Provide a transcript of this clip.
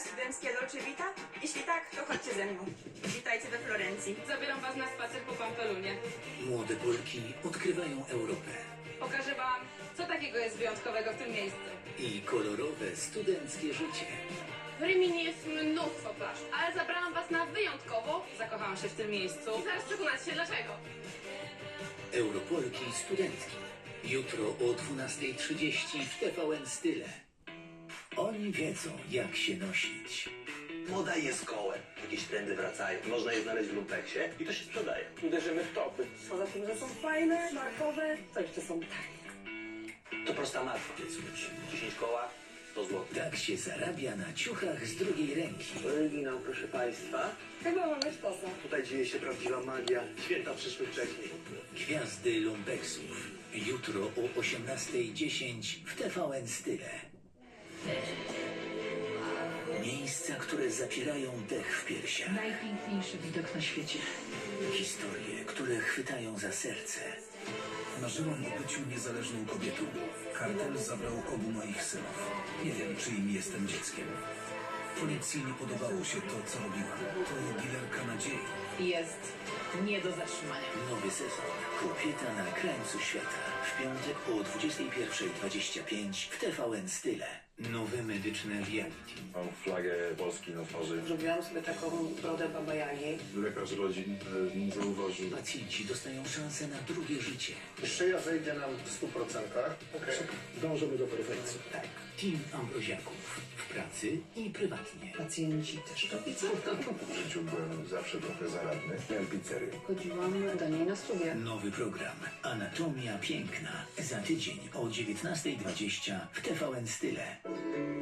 studenckie Dolce Vita? Jeśli tak, to chodźcie ze mną. Witajcie we Florencji. Zabieram was na spacer po Pampelunie. Młode Polki odkrywają Europę Pokażę wam, co takiego jest wyjątkowego w tym miejscu. i kolorowe studenckie życie. W Rimini jest mnóstwo plaż, ale zabrałam was na wyjątkowo. Zakochałam się w tym miejscu. I zaraz przekonacie się dlaczego. Europolki studentki. Jutro o 12.30 w TVN Style. Oni wiedzą, jak się nosić. Moda jest kołem. Jakieś trendy wracają. Można je znaleźć w lumpeksie i to się sprzedaje. Uderzymy w topy. Poza tym, że są fajne, markowe, to jeszcze są tanie. To prosta marka. 10 koła, 100 zł. Tak się zarabia na ciuchach z drugiej ręki. Oryginał, proszę Państwa. Chyba mamy sztosa. Tutaj dzieje się prawdziwa magia. Święta przyszły wcześniej. Gwiazdy lumpeksów. Jutro o 18.10 w TVN Style. Które zapierają dech w piersiach. Najpiękniejszy widok na świecie. Historie, które chwytają za serce. Marzyłam o byciu niezależną kobietą. Kartel zabrał obu moich synów. Nie wiem, czyim jestem dzieckiem. Policji nie podobało się to, co robiłam. To dealerka nadziei. Jest nie do zatrzymania. Nowy sezon. Kobieta na krańcu świata. W piątek o 21.25 w TVN Style. Nowe medyczne reality. Mam flagę Polski na twarzy. Zrobiłam sobie taką brodę Baba Jagi. Lekarz rodzin e, nie zauważył. Pacjenci dostają szansę na drugie życie. Szyja zejdzie nam w 100%. Okay. Dążymy do perfekcji. Tak. Team Ambroziaków. W pracy i prywatnie. Pacjenci też to widzą. W życiu byłem zawsze trochę zaradny. Miałem pizzerię. Chodziłam do niej na studia. Nowy program. Anatomia piękna. Za tydzień o 19.20 w TVN Style. thank you